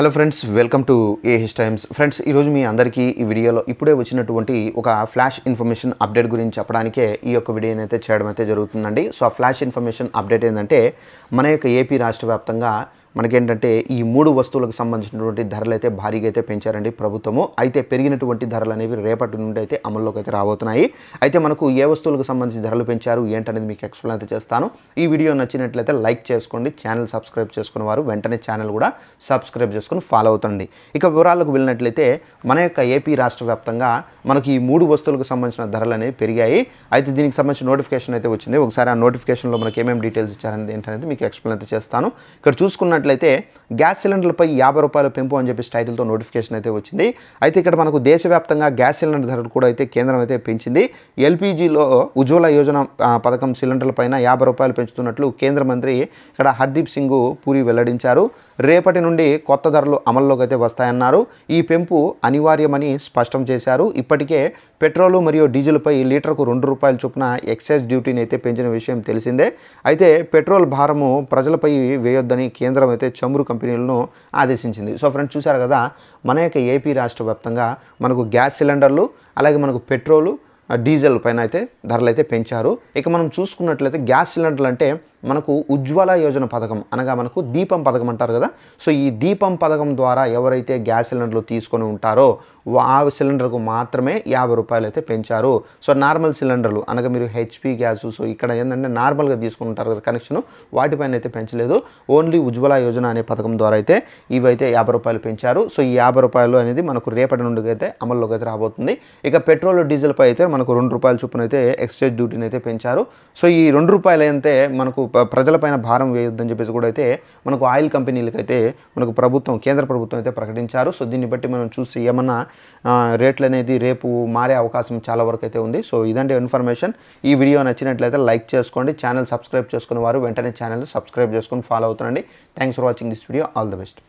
Hello friends welcome to AH times friends ఈరోజు మీ అందరికీ ఈ వీడియోలో ఇప్పుడే వచ్చినటువంటి ఒక ఫ్లాష్ ఇన్ఫర్మేషన్ అప్డేట్ గురించి చెప్పడానికే ఈ యొక్క వీడియోని అయితే చేయడం అయితే జరుగుతుందండి. సో ఆ ఫ్లాష్ ఇన్ఫర్మేషన్ అప్డేట్ ఏంటంటే మన యొక్క ఏపీ రాష్ట్ర వ్యాప్తంగా మనకేంటంటే ఈ మూడు వస్తువులకు సంబంధించినటువంటి ధరలు అయితే భారీగా అయితే పెంచారండి ప్రభుత్వము. అయితే పెరిగినటువంటి ధరలు అనేవి రేపటి నుండి అయితే అమల్లోకి అయితే రాబోతున్నాయి. అయితే మనకు ఏ వస్తువులకు సంబంధించి ధరలు పెంచారు ఏంటనేది మీకు ఎక్స్ప్లెయిన్ అయితే చేస్తాను. ఈ వీడియో నచ్చినట్లయితే లైక్ చేసుకోండి ఛానల్ సబ్స్క్రైబ్ చేసుకున్న వారు వెంటనే ఛానల్ కూడా సబ్స్క్రైబ్ చేసుకుని ఫాలో అవుతండి. ఇక వివరాలకు వెళ్ళినట్లయితే మన యొక్క ఏపీ రాష్ట్ర వ్యాప్తంగా మనకి ఈ మూడు వస్తువులకు సంబంధించిన ధరలు అనేవి పెరిగాయి. అయితే దీనికి సంబంధించిన నోటిఫికేషన్ అయితే వచ్చింది. ఒకసారి ఆ నోటిఫికేషన్లో మనకి ఏమేమి డీటెయిల్స్ ఇచ్చారనేది ఏంటనేది మీకు ఎక్స్ప్లెయిన్ అయితే చేస్తాను. ఇక్కడ చూసుకున్న చూసుకున్నట్లయితే గ్యాస్ సిలిండర్లపై యాభై రూపాయల పెంపు అని చెప్పి టైటిల్తో నోటిఫికేషన్ అయితే వచ్చింది. అయితే ఇక్కడ మనకు దేశవ్యాప్తంగా గ్యాస్ సిలిండర్ ధరలు కూడా అయితే కేంద్రం అయితే పెంచింది. ఎల్పిజిలో ఉజ్వల యోజన పథకం సిలిండర్ల పైన యాభై రూపాయలు పెంచుతున్నట్లు కేంద్ర మంత్రి ఇక్కడ హర్దీప్ సింగ్ పూరి వెల్లడించారు. రేపటి నుండి కొత్త ధరలు అమల్లోకి అయితే వస్తాయన్నారు. ఈ పెంపు అనివార్యమని స్పష్టం చేశారు. ఇప్పటికే పెట్రోలు మరియు డీజిల్పై లీటర్కు రెండు రూపాయల చొప్పున ఎక్సైజ్ డ్యూటీని అయితే పెంచిన విషయం తెలిసిందే. అయితే పెట్రోల్ భారము ప్రజలపై వేయొద్దని కేంద్రం అయితే చమురు కంపెనీలను ఆదేశించింది. సో ఫ్రెండ్స్ చూశారు కదా? మన యొక్క ఏపీ రాష్ట్ర వ్యాప్తంగా మనకు గ్యాస్ సిలిండర్లు అలాగే మనకు పెట్రోలు డీజిల్ పైన అయితే ధరలు అయితే పెంచారు. ఇక మనం చూసుకున్నట్లయితే గ్యాస్ సిలిండర్లు అంటే మనకు ఉజ్వల యోజన పథకం అనగా మనకు దీపం పథకం అంటారు కదా. సో ఈ దీపం పథకం ద్వారా ఎవరైతే గ్యాస్ సిలిండర్లు తీసుకొని ఉంటారో వా- ఆ సిలిండర్కు మాత్రమే యాభై రూపాయలు అయితే పెంచారు. సో నార్మల్ సిలిండర్లు అనగా మీరు హెచ్పి గ్యాస్ సో ఇక్కడ ఏంటంటే నార్మల్గా తీసుకుని ఉంటారు కదా కనెక్షన్ వాటిపైన అయితే పెంచలేదు. ఓన్లీ ఉజ్వల యోజన అనే పథకం ద్వారా అయితే ఇవైతే యాభై రూపాయలు పెంచారు. సో ఈ యాభై రూపాయలు అనేది మనకు రేపటి నుండి అయితే అమల్లోకి అయితే రాబోతుంది. ఇక పెట్రోల్ డీజిల్ పై అయితే మనకు రెండు రూపాయల చొప్పున అయితే ఎక్స్చేంజ్ డ్యూటీని అయితే పెంచారు. సో ఈ రెండు రూపాయలు అయితే మనకు ప్రజలపైన భారం వేయొద్దని చెప్పేసి కూడా అయితే మనకు ఆయిల్ కంపెనీలకు అయితే మనకు ప్రభుత్వం కేంద్ర ప్రభుత్వం అయితే ప్రకటించారు. సో దీన్ని బట్టి మనం చూసి ఏమన్నా రేట్లు అనేది రేపు మారే అవకాశం చాలా వరకు అయితే ఉంది. సో ఇదంటే ఇన్ఫర్మేషన్. ఈ వీడియో నచ్చినట్లయితే లైక్ చేసుకోండి. ఛానల్ సబ్స్క్రైబ్ చేసుకున్న వారు వెంటనే ఛానల్ సబ్స్క్రైబ్ చేసుకొని follow అవుతుండండి. Thanks for watching this video. All the best.